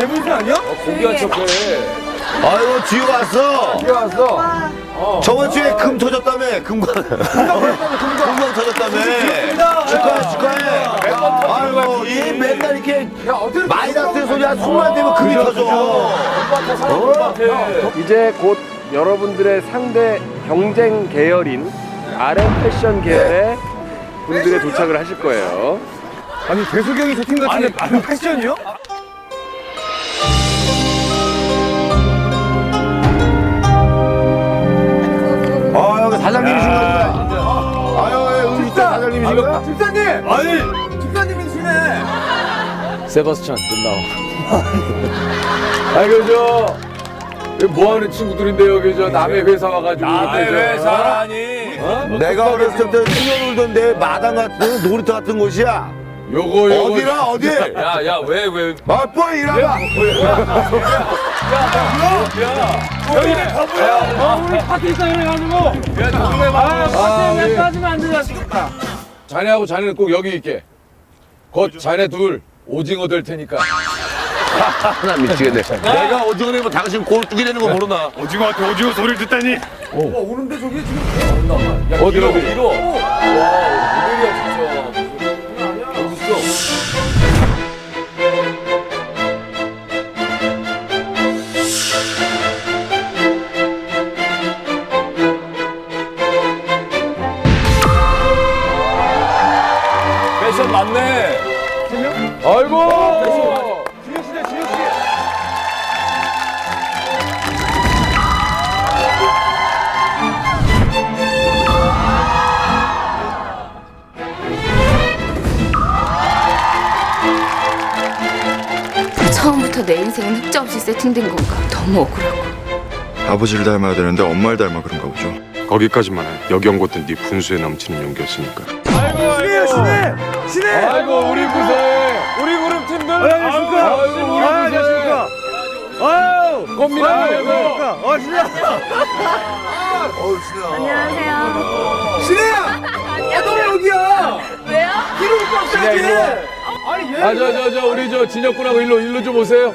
대문수 아니야? 공개한 척해. 아유 지우 왔어. 공개 왔어. 저번 주에 금 터졌다며 금광. 금광 터졌다며. 축하해 축하해. 아유 이 맨날 이렇게 야 어떻게 마이너스 소리야 숨만 대면 금이 터져. 오빠한테 사람 오빠한테. 이제 곧 여러분들의 상대 경쟁 계열인 RM 패션 계열의 분들의 도착을 하실 거예요. 아니 대수경이 저팀 같은데 나는 패션이요? 사장님이신가? 집사님. 아니 집사님이시네. 세바스찬. 아이고 저. 여기 뭐 하는 친구들인데 여기 저 남의 회사 와가지고 남의 회사라니. 어? 내가 어렸을 때부터 뛰어 놀던데 마당 같은 놀이터 같은 곳이야. 요거 요거 어디라 어디? 야야 왜 왜? 아 빨리 일어나. 여기 가보야. 어, 우리 파티 있어 이래가지고 야 동네 아 봐. 파티 왜 예. 빠지면 안 되냐 자네하고 자네는 꼭 여기 있게. 곧 자네 둘 오징어 될 테니까. 나 미치겠네. 내가 오징어 내면 당신 골뚜기 되는 거 모르나? 오징어한테 오징어 소리를 듣다니. 오는데 저기 지금 야, 어디 어디? 이거. 와 모델이야 진짜. 어디 있어? 패션 맞네. 아이고. 진혁 씨네 진혁 씨. 처음부터 내 인생은 흑자 없이 세팅된 건가? 너무 억울하고. 아버지를 닮아야 되는데 엄마를 닮아 그런가 보죠. 거기까지만 해. 여기 온 것도 네 분수에 넘치는 용기였으니까. 신혜야 신혜. 신혜. 아이고 우리 구세. 우리 그룹 팀들. 안녕하십니까. 아이고 우리 아, 구세. 안녕하십니까. 아유. 아유, 여고. 안녕하십니까. 어 신혜. 안녕하세요. 신혜야. 너 여기야. 왜요? 아니 얘. 아저 저 저 우리 저 진혁군하고 일로 일로 좀 오세요.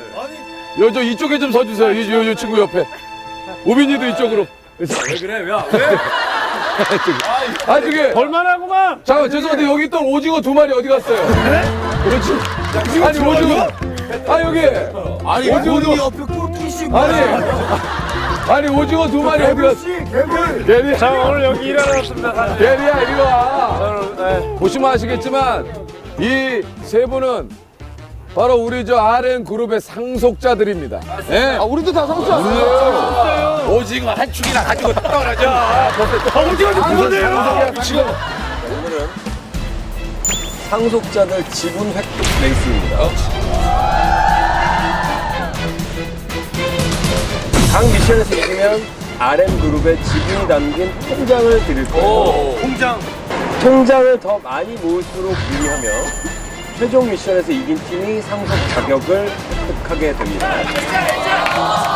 요저 이쪽에 좀 서주세요. 이, 요, 요 친구 옆에. 우빈이도 이쪽으로. 왜 그래? 야 왜? 아 저기 볼만하구만 잠깐 죄송한데 여기 있던 오징어 두 마리 어디 갔어요? 그렇지. 아니 오징어. 아 여기. 아니 오징어 옆에 씨. 아니 아니 오징어 두 마리 어디 갔어? 게리. 자 오늘 여기 일하러 왔습니다 게리야 이리 와. 보시면 아시겠지만 이 세 분은 바로 우리 저 RN 그룹의 상속자들입니다. 예. 아, 우리도 다 상속자. 오징어 한 축이나 가지고 떠나죠. 오징어 좀 그만해요. 지금 상속자들 지분 획득 레이스입니다. 각 미션에서 이기면 RM 그룹의 지분이 담긴 통장을 드릴 거예요. 공장. 통장을 더 많이 모을수록 유리하며 최종 미션에서 이긴 팀이 상속 자격을 획득하게 됩니다.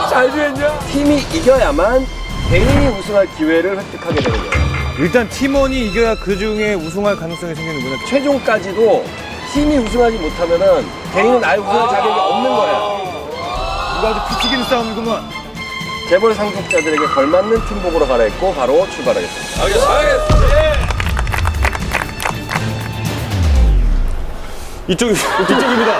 잘 지냈냐? 팀이 이겨야만 개인이 우승할 기회를 획득하게 되는 거예요. 일단 팀원이 이겨야 그 중에 우승할 가능성이 생기는구나. 최종까지도 팀이 우승하지 못하면은 개인은 아예 우승할 자격이 없는 거야. 이거 아주 피튀기는 싸움이구만. 재벌 상속자들에게 걸맞는 팀복으로 갈아입고 바로 출발하겠습니다. 이쪽 이쪽입니다.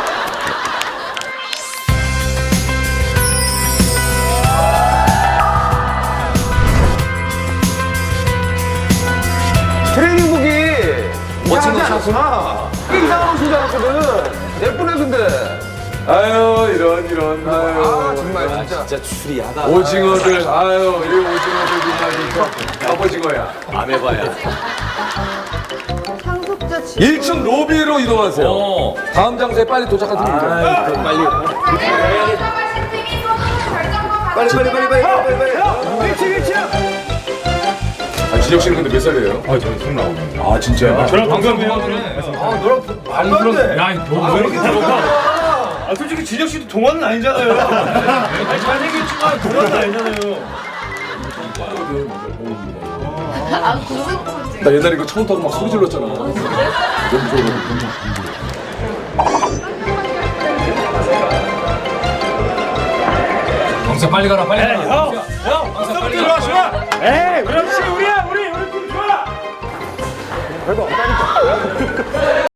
트레이닝복이 멋진 거 샀구나. 이상한 옷인 줄 알았거든. 예쁘네 근데. 아유 이런 이런 아유. 아 정말 진짜. 진짜 추리하다. 오징어들 아유 이 오징어들 정말 진짜 갑오징어야. 안 해봐야. 상속자 지 1층 로비로 이동하세요. 다음 장소에 빨리 도착하시면 됩니다. 빨리. 빨리 빨리 빨리 빨리 빨리 빨리. 일치. 아, 진혁 씨는 근데 몇 살이에요? 아, 저는 스물 나오네. 아, 진짜요? 저랑 방송이야. 아, 너랑 많이 들었네. 야, 너왜 이렇게 들어가? 아 솔직히 진혁 씨도 동안은 아니잖아요. 아니, 잘생겼지만 동안은 아니잖아요. 아. 나 옛날에 이거 처음 타고 막 소리 질렀잖아. 너무 무서워. 왕사 빨리 가라 빨리 가라. 형, 형, 왕사 빨리 가라. 에이, 그렇지, 우리야, 우리, 우리 팀 좋아.